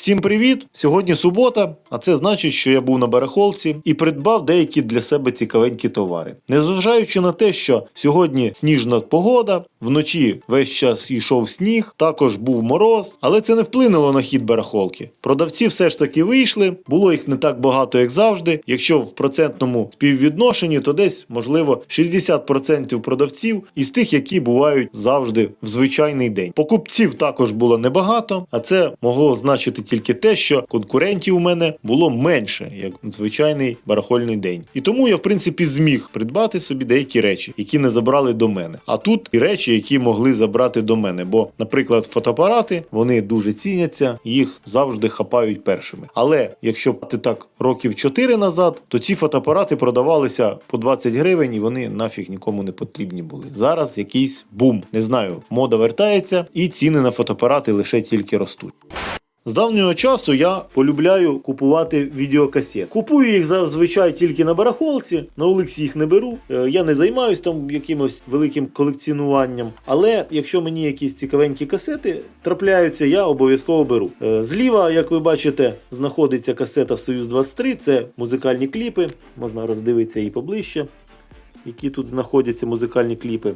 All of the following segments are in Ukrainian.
Всім привіт! Сьогодні субота, а це значить, що я був на барахолці і придбав деякі для себе цікавенькі товари. Незважаючи на те, що сьогодні сніжна погода, вночі весь час йшов сніг, також був мороз, але це не вплинуло на хід барахолки. Продавці все ж таки вийшли, було їх не так багато, як завжди. Якщо в процентному співвідношенні, то десь можливо 60% продавців із тих, які бувають завжди в звичайний день. Покупців також було небагато, а це могло значити тільки те, що конкурентів у мене було менше, як звичайний барахольний день. І тому я, в принципі, зміг придбати собі деякі речі, які не забрали до мене. А тут і речі, які могли забрати до мене. Бо, наприклад, фотоапарати вони дуже ціняться, їх завжди хапають першими. Але якщо ти так років 4 назад, то ці фотоапарати продавалися по 20 гривень, і вони нафіг нікому не потрібні були. Зараз якийсь бум. Не знаю, мода вертається, і ціни на фотоапарати лише тільки ростуть. З давнього часу я полюбляю купувати відеокасет. Купую їх зазвичай тільки на барахолці, на Олексі їх не беру. Е, Я не займаюся там якимось великим колекціонуванням. Але якщо мені якісь цікавенькі касети трапляються, я обов'язково беру. Е, Зліва, як ви бачите, знаходиться касета Союз 23. Це музикальні кліпи. Можна роздивитися її поближче, які тут знаходяться музикальні кліпи.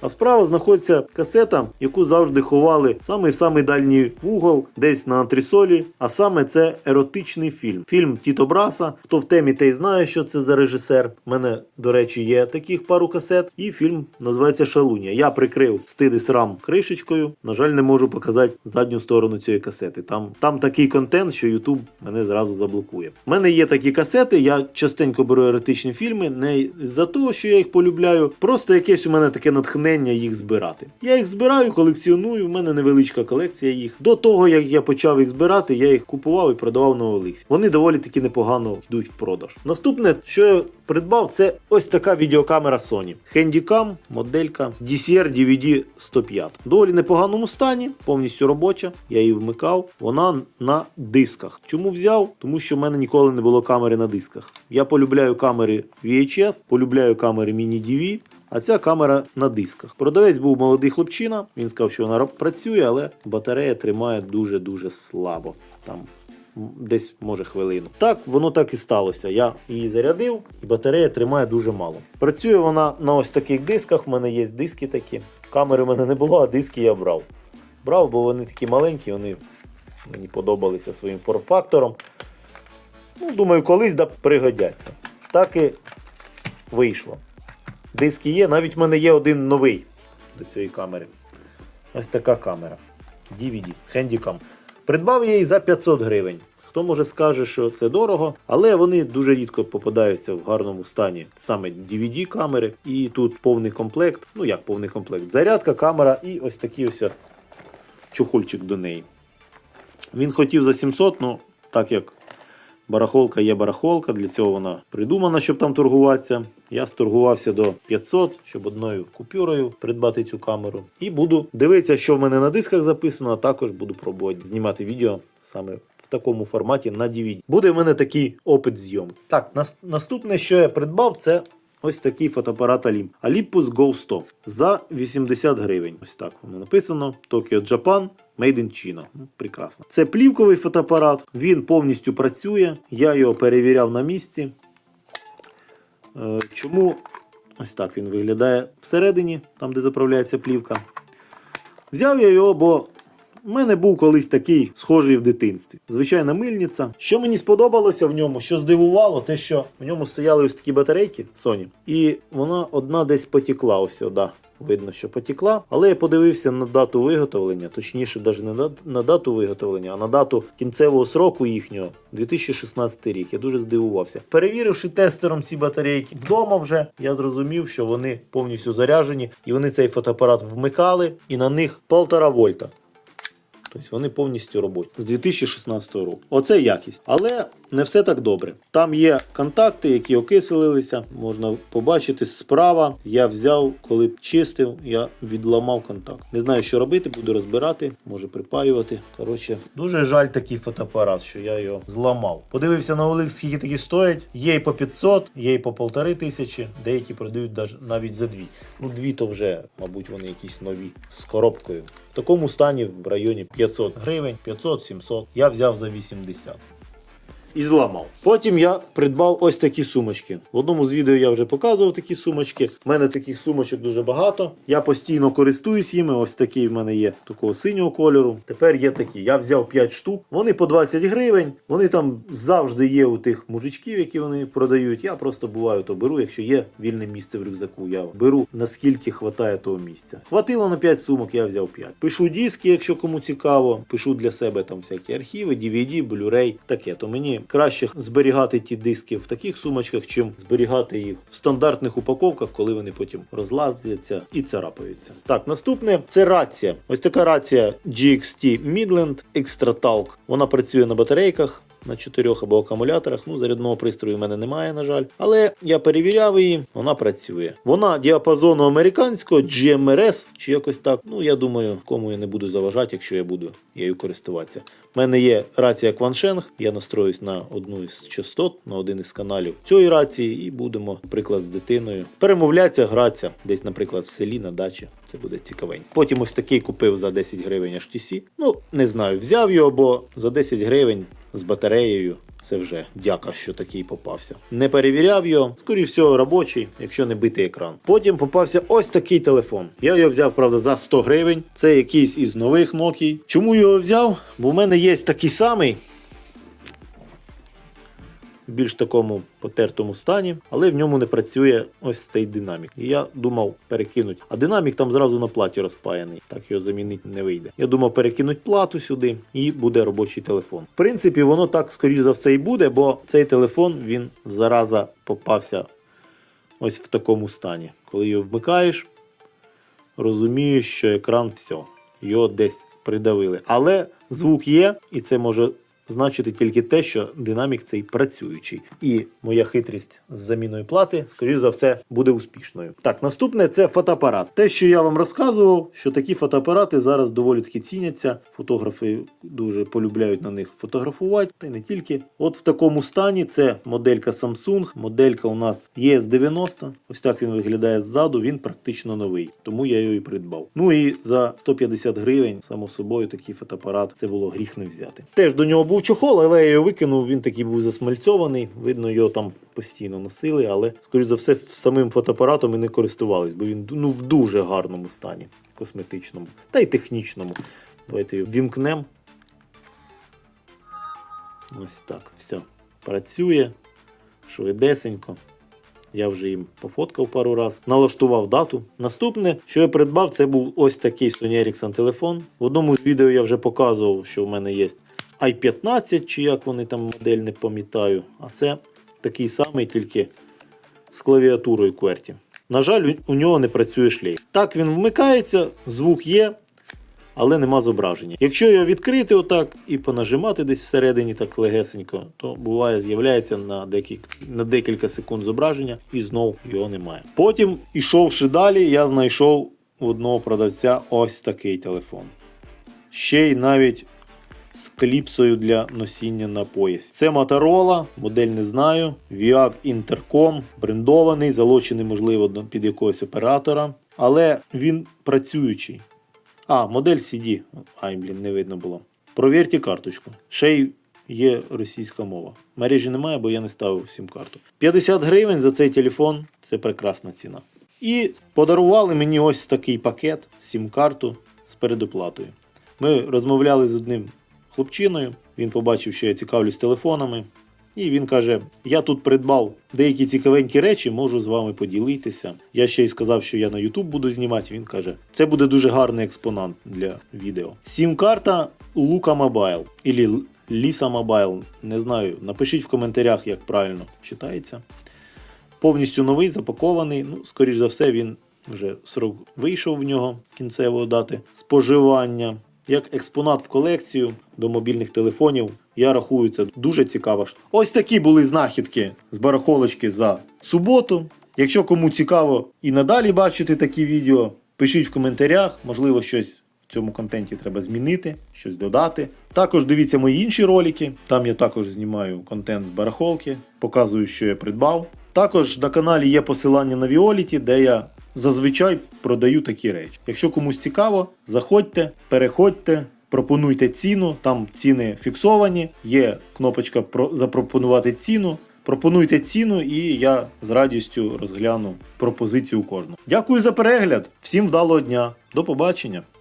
А справа знаходиться касета, яку завжди ховали саме в самий дальній вугол, десь на антресолі. А саме це еротичний фільм. Фільм Тіто Браса. Хто в темі, той знає, що це за режисер. У мене, до речі, є таких пару касет. І фільм називається Шалунія. Я прикрив стид і срам кришечкою. На жаль, не можу показати задню сторону цієї касети. Там, там такий контент, що YouTube мене зразу заблокує. У мене є такі касети. Я частенько беру еротичні фільми, не за того, що я їх полюбляю. Просто якесь у мене таке натхнення їх збирати. Я їх збираю, колекціоную. У мене невеличка колекція їх. До того як я почав їх збирати, я їх купував і продавав на Олексі. Вони доволі таки непогано йдуть в продаж. Наступне, що я придбав, це ось така відеокамера Sony. Handycam, моделька DCR DVD 105. В доволі непоганому стані, повністю робоча. Я її вмикав. Вона на дисках. Чому взяв? Тому що в мене ніколи не було камери на дисках. Я полюбляю камери VHS, полюбляю камери Mini-DV. А ця камера на дисках. Продавець був молодий хлопчина. Він сказав, що вона працює, але батарея тримає дуже-дуже слабо. Там десь може хвилину. Так, воно так і сталося. Я її зарядив, і батарея тримає дуже мало. Працює вона на ось таких дисках. В мене є диски такі. Камери в мене не було, а диски я брав. Брав, бо вони такі маленькі, вони мені подобалися своїм форм-фактором. Ну, думаю, колись да пригодяться. Так і вийшло. Диски є, навіть в мене є один новий до цієї камери. Ось така камера. DVD, Handycam. Придбав я її за 500 гривень. Хто може скаже, що це дорого, але вони дуже рідко попадаються в гарному стані. Саме DVD камери. І тут повний комплект. Ну як повний комплект? Зарядка, камера і ось такий ось чохольчик до неї. Він хотів за 700, ну так як барахолка є барахолка, для цього вона придумана, щоб там торгуватися. Я сторгувався до 500, щоб одною купюрою придбати цю камеру. І буду дивитися, що в мене на дисках записано, а також буду пробувати знімати відео саме в такому форматі на DVD. Буде в мене такий опит зйомки. Так, нас- наступне, що я придбав, це ось такий фотоапарат Olympus. Olympus Go 100 за 80 гривень. Ось так воно написано. Tokyo Japan. Made in China. Ну, Прекрасно. Це плівковий фотоапарат, він повністю працює. Я його перевіряв на місці. Е, Чому ось так він виглядає всередині, там де заправляється плівка. Взяв я його, бо в мене був колись такий схожий в дитинстві. Звичайна мильниця. Що мені сподобалося в ньому, що здивувало, те, що в ньому стояли ось такі батарейки Sony, і вона одна десь потекла. Ось сюди. Видно, що потекла. Але я подивився на дату виготовлення, точніше, навіть не на- дату виготовлення, а на дату кінцевого сроку їхнього 2016 рік. Я дуже здивувався. Перевіривши тестером ці батарейки вдома вже, я зрозумів, що вони повністю заряджені, і вони цей фотоапарат вмикали, і на них 1,5 вольта. Тобто вони повністю робочі з 2016 року. Оце якість. Але не все так добре. Там є контакти, які окислилися. Можна побачити справа. Я взяв, коли чистив, я відламав контакт. Не знаю, що робити, буду розбирати, може припаювати. Коротше, дуже жаль такий фотоапарат, що я його зламав. Подивився на Олик, скільки такі стоять. Є і по 500, є і по полтори тисячі, деякі продають навіть за дві. Ну, дві то вже, мабуть, вони якісь нові з коробкою. В такому стані в районі 500 гривень, 500-700. Я взяв за 80 і зламав. Потім я придбав ось такі сумочки. В одному з відео я вже показував такі сумочки. У мене таких сумочок дуже багато. Я постійно користуюсь їми. Ось такі в мене є такого синього кольору. Тепер є такі. Я взяв 5 штук. Вони по 20 гривень. Вони там завжди є у тих мужичків, які вони продають. Я просто буваю то беру, якщо є вільне місце в рюкзаку. Я беру наскільки хватає того місця. Хватило на 5 сумок, я взяв 5. Пишу диски, якщо кому цікаво. Пишу для себе там всякі архіви, DVD, Blu-ray, таке. То мені краще зберігати ті диски в таких сумочках, чим зберігати їх в стандартних упаковках, коли вони потім розлазяться і царапаються. Так, наступне це рація. Ось така рація GXT Midland Extra Talk. Вона працює на батарейках. На чотирьох або акумуляторах, ну зарядного пристрою в мене немає, на жаль. Але я перевіряв її, вона працює. Вона діапазону американського GMRS, чи якось так. Ну я думаю, кому я не буду заважати, якщо я буду нею користуватися. У мене є рація Кваншенг, я настроюсь на одну із частот, на один із каналів цієї рації, і будемо, наприклад, з дитиною перемовлятися, гратися десь, наприклад, в селі на дачі. Це буде цікавенько. Потім ось такий купив за 10 гривень HTC. Ну, не знаю, взяв його, бо за 10 гривень з батареєю. Це вже дяка, що такий попався. Не перевіряв його, скоріше всього, робочий, якщо не битий екран. Потім попався ось такий телефон. Я його взяв, правда, за 100 гривень. Це якийсь із нових Nokia. Чому його взяв? Бо в мене є такий самий. В більш такому потертому стані, але в ньому не працює ось цей динамік. І я думав перекинути. А динамік там зразу на платі розпаяний, так його замінити не вийде. Я думав перекинути плату сюди і буде робочий телефон. В принципі, воно так скоріш за все і буде, бо цей телефон він зараза попався ось в такому стані. Коли його вмикаєш, розумієш, що екран все, його десь придавили. Але звук є, і це може значити тільки те, що динамік цей працюючий. І моя хитрість з заміною плати, скоріш за все, буде успішною. Так, наступне це фотоапарат. Те, що я вам розказував, що такі фотоапарати зараз доволі таки ціняться. Фотографи дуже полюбляють на них фотографувати, та й не тільки. От в такому стані це моделька Samsung. Моделька у нас ES90. Ось так він виглядає ззаду. Він практично новий, тому я його і придбав. Ну і за 150 гривень, само собою, такий фотоапарат це було гріх не взяти. Теж до нього був чохол, але я його викинув. Він такий був засмальцьований. Видно, його там постійно носили, але скоріш за все самим фотоапаратом і не користувались, бо він ну в дуже гарному стані, косметичному та й технічному. Давайте його вімкнемо. Ось так, все. Працює швидесенько. Я вже їм пофоткав пару раз, налаштував дату. Наступне, що я придбав, це був ось такий Sony Ericsson телефон. В одному з відео я вже показував, що в мене є i15, чи як вони там модель не пам'ятаю. А це такий самий, тільки з клавіатурою QWERTY. На жаль, у нього не працює шлейф. Так він вмикається, звук є, але нема зображення. Якщо його відкрити отак і понажимати десь всередині так легесенько, то буває, з'являється на декілька, на декілька секунд зображення і знов його немає. Потім, ішовши далі, я знайшов у одного продавця ось такий телефон. Ще й навіть кліпсою для носіння на пояс. Це Motorola, модель не знаю. VIAG Intercom, брендований, залочений, можливо, під якогось оператора. Але він працюючий. А, модель CD. Ай, блін, не видно було. Провірте карточку. Ще й є російська мова. Мережі немає, бо я не ставив сім карту. 50 гривень за цей телефон це прекрасна ціна. І подарували мені ось такий пакет, сім-карту з передоплатою. Ми розмовляли з одним хлопчиною. Він побачив, що я цікавлюсь телефонами. І він каже: Я тут придбав деякі цікавенькі речі, можу з вами поділитися. Я ще й сказав, що я на YouTube буду знімати. Він каже, це буде дуже гарний експонат для відео. Сім-карта Лука Mobile ілі Ліса Mobile. Не знаю. Напишіть в коментарях, як правильно читається. Повністю новий, запакований. Ну, скоріш за все, він вже срок вийшов в нього кінцевої дати споживання. Як експонат в колекцію до мобільних телефонів, я рахую це дуже цікаво. Ось такі були знахідки з барахолочки за суботу. Якщо кому цікаво і надалі бачити такі відео, пишіть в коментарях, можливо, щось в цьому контенті треба змінити, щось додати. Також дивіться мої інші ролики. Там я також знімаю контент з барахолки, показую, що я придбав. Також на каналі є посилання на Віоліті, де я зазвичай продаю такі речі. Якщо комусь цікаво, заходьте, переходьте, пропонуйте ціну, там ціни фіксовані, є кнопочка про запропонувати ціну. Пропонуйте ціну, і я з радістю розгляну пропозицію кожну. Дякую за перегляд, всім вдалого дня, до побачення.